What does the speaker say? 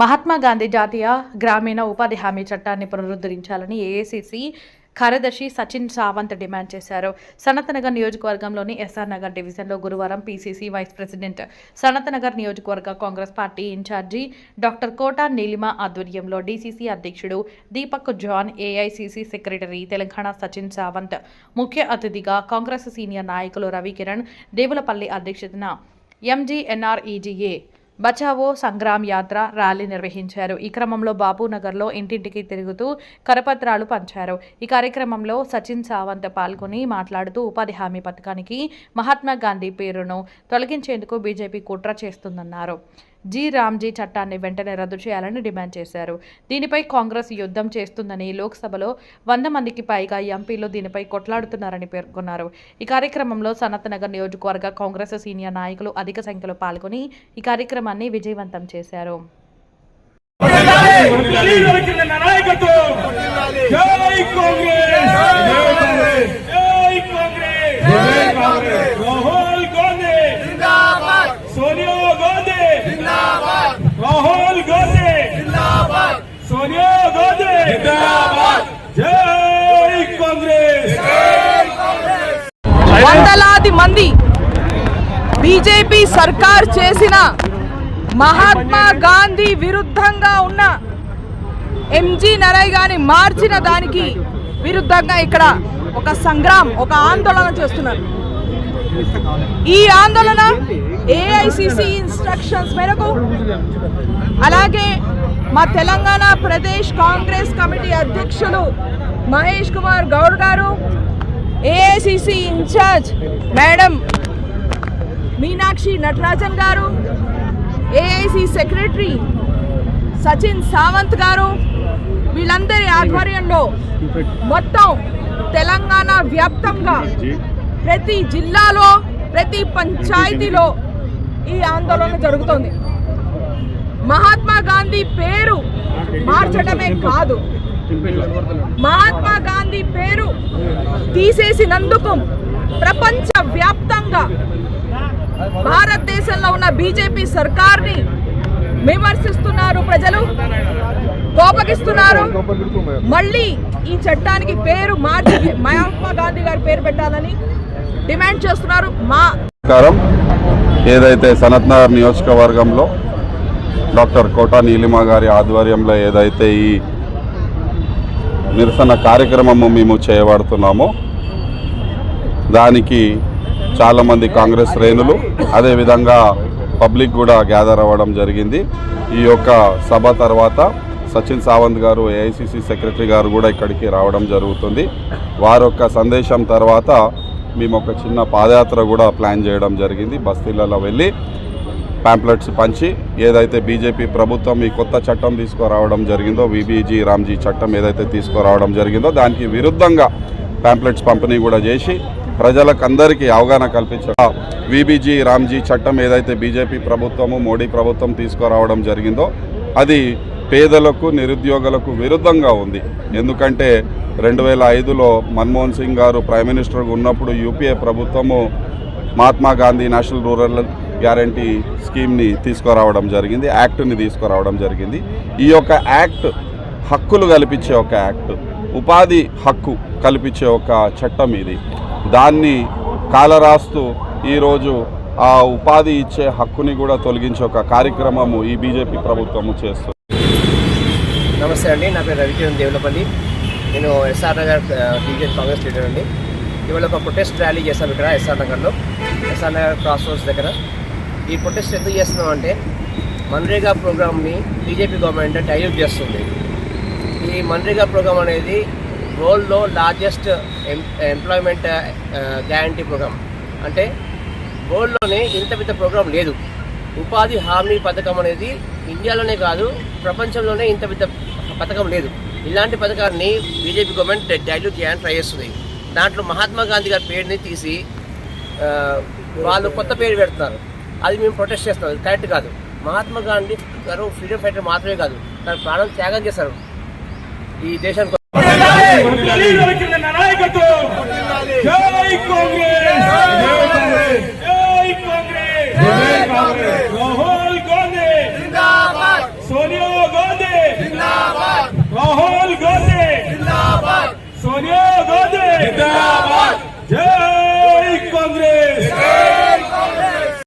మహాత్మా గాంధీ జాతీయ గ్రామీణ ఉపాధి హామీ చట్టాన్ని పునరుద్ధరించాలని ఏఐసిసి కార్యదర్శి సచిన్ సావంత్ డిమాండ్ చేశారు. సనతనగర్ నియోజకవర్గంలోని ఎస్ఆర్ నగర్ డివిజన్లో గురువారం పీసీసీ వైస్ ప్రెసిడెంట్ సనతనగర్ నియోజకవర్గ Congress party incharge doctor Kota Neelima ఆధ్వర్యంలో డీసీసీ అధ్యక్షుడు Deepak John AICC secretary Telangana Sachin Sawant ముఖ్య అతిథిగా కాంగ్రెస్ సీనియర్ నాయకులు రవికిరణ్ దేవులపల్లి అధ్యక్షతన ఎంజీఎన్ఆర్ఈజీఏ బచావో సంగ్రామ్ యాత్ర ర్యాలీ నిర్వహించారు. ఈ క్రమంలో బాబునగర్లో ఇంటింటికి తిరుగుతూ కరపత్రాలు పంచారు. ఈ కార్యక్రమంలో సచిన్ సావంత్ పాల్గొని మాట్లాడుతూ ఉపాధి హామీ పథకానికి మహాత్మా గాంధీ పేరును తొలగించేందుకు బీజేపీ కుట్ర చేస్తుందన్నారు. జీ రామ్జీ చట్టాన్ని వెంటనే రద్దు చేయాలని డిమాండ్ చేశారు. దీనిపై కాంగ్రెస్ యుద్ధం చేస్తుందని లోక్సభలో వంద మందికి పైగా ఎంపీలు దీనిపై కొట్లాడుతున్నారని పేర్కొన్నారు. ఈ కార్యక్రమంలో సనత్ నగర్ నియోజకవర్గ కాంగ్రెస్ సీనియర్ నాయకులు అధిక సంఖ్యలో పాల్గొని ఈ కార్యక్రమాన్ని విజయవంతం చేశారు. నాయకత్వం జై కాంగ్రెస్ జై కాంగ్రెస్ జై కాంగ్రెస్ రాహుల్ గాంధీ జిందాబాద్ సోనియా గాంధీ జిందాబాద్ రాహుల్ గాంధీ జిందాబాద్ సోనియా గాంధీ జిందాబాద్ జై కాంగ్రెస్ వందలాది మంది బీజేపీ సర్కార్ చేసిన మహాత్మా గాంధీ విరుద్ధంగా ఉన్న ఎంజీ నరయ్ గాని మార్చిన దానికి విరుద్ధంగా ఇక్కడ ఒక సంగ్రామ్ ఒక ఆందోళన చేస్తున్నారు. ఈ ఆందోళన ఏఐసిసి ఇన్స్ట్రక్షన్స్ మేరకు అలాగే మా తెలంగాణ ప్రదేశ్ కాంగ్రెస్ కమిటీ అధ్యక్షులు Mahesh Kumar Goud garu AICC incharge madam Meenakshi Natarajan garu AIC secretary Sachin Sawant గారు వీళ్ళందరి ఆధ్వర్యంలో మొత్తం తెలంగాణ వ్యాప్తంగా ప్రతి జిల్లాలో ప్రతి పంచాయతీలో ఈ ఆందోళన జరుగుతోంది. మహాత్మా గాంధీ పేరు మార్చడమే కాదు. మహాత్మా గాంధీ పేరు తీసేసినందుకు ప్రపంచ వ్యాప్తంగా భారతదేశంలో ఉన్న బీజేపీ సర్కార్ని విమర్శిస్తున్నారు ప్రజలు కోపగిస్తున్నారు. మళ్ళీ ఈ చట్టానికి పేరు మార్చి మహాత్మా గాంధీ గారి పేరు పెట్టాలని డిమాండ్ చేస్తున్నారు. మా ఏదైతే ఏదైతే సనత్నగర్ నియోజకవర్గంలో డాక్టర్ కోటా నీలిమ గారి ఆధ్వర్యంలో ఏదైతే ఈ నిరసన కార్యక్రమము మేము చేయబడుతున్నాము. దానికి చాలామంది కాంగ్రెస్ శ్రేణులు అదేవిధంగా పబ్లిక్ కూడా గ్యాదర్ అవ్వడం జరిగింది. ఈ యొక్క సభ తర్వాత సచిన్ సావంత్ గారు ఏఐసిసి సెక్రటరీ గారు కూడా ఇక్కడికి రావడం జరుగుతుంది. వారి యొక్క సందేశం తర్వాత మేము ఒక చిన్న పాదయాత్ర కూడా ప్లాన్ చేయడం జరిగింది. బస్తీలలో వెళ్ళి ప్యాంప్లెట్స్ పంచి ఏదైతే బీజేపీ ప్రభుత్వం ఈ కొత్త చట్టం తీసుకురావడం జరిగిందో విబీజీ రామ్జీ చట్టం ఏదైతే తీసుకురావడం జరిగిందో దానికి విరుద్ధంగా ప్యాంప్లెట్స్ పంపిణీ కూడా చేసి ప్రజలకు అందరికీ అవగాహన కల్పించడం. విబీజీ రామ్జీ చట్టం ఏదైతే బీజేపీ ప్రభుత్వము మోడీ ప్రభుత్వం తీసుకురావడం జరిగిందో అది పేదలకు నిరుద్యోగులకు విరుద్ధంగా ఉంది. ఎందుకంటే రెండు వేల ఐదులో మన్మోహన్ సింగ్ గారు ప్రైమ్ మినిస్టర్గా ఉన్నప్పుడు యూపీఏ ప్రభుత్వము Mahatma Gandhi national rural guarantee స్కీమ్ని తీసుకురావడం జరిగింది యాక్ట్ని తీసుకురావడం జరిగింది. ఈ యొక్క యాక్ట్ హక్కులు కల్పించే ఒక యాక్ట్ ఉపాధి హక్కు కల్పించే ఒక చట్టం ఇది. దాన్ని కాలరాస్తూ ఈరోజు ఆ ఉపాధి ఇచ్చే హక్కుని కూడా తొలగించే ఒక కార్యక్రమము ఈ బీజేపీ ప్రభుత్వము చేస్తుంది. నమస్తే అండి నా పేరు రవికిరణ్ దేవులపల్లి నేను SR Nagar BJP Congress leader అండి. ఇవాళ ఒక ప్రొటెస్ట్ ర్యాలీ చేశాను ఇక్కడ ఎస్ఆర్ నగర్లో. ఎస్ఆర్ నగర్ క్రాస్ రోడ్స్ దగ్గర. ఈ ప్రొటెస్ట్ ఎందుకు చేస్తున్నాం అంటే మన్రేగా ప్రోగ్రామ్ని బీజేపీ గవర్నమెంట్ డైల్యూట్ చేస్తుంది. ఈ మన్రేగా ప్రోగ్రామ్ అనేది వరల్డ్లో లార్జెస్ట్ ఎంప్లాయ్మెంట్ గ్యారంటీ ప్రోగ్రామ్ అంటే వరల్డ్లోనే ఇంత పెద్ద ప్రోగ్రామ్ లేదు. ఉపాధి హామీ పథకం అనేది ఇండియాలోనే కాదు ప్రపంచంలోనే ఇంత పెద్ద పథకం లేదు. ఇలాంటి పథకాన్ని బీజేపీ గవర్నమెంట్ డైల్యూట్ చేయాలని ట్రై చేస్తుంది. దాంట్లో మహాత్మా గాంధీ గారి పేరుని తీసి uh, వాళ్ళు కొత్త పేరు పెడతారు. అది మేము ప్రొటెస్ట్ చేస్తాం కరెక్ట్ కాదు మహాత్మా గాంధీ గారు ఫ్రీడమ్ ఫైటర్ మాత్రమే కాదు తన ప్రాణం త్యాగం చేశారు ఈ దేశానికి సోనియా సోనియా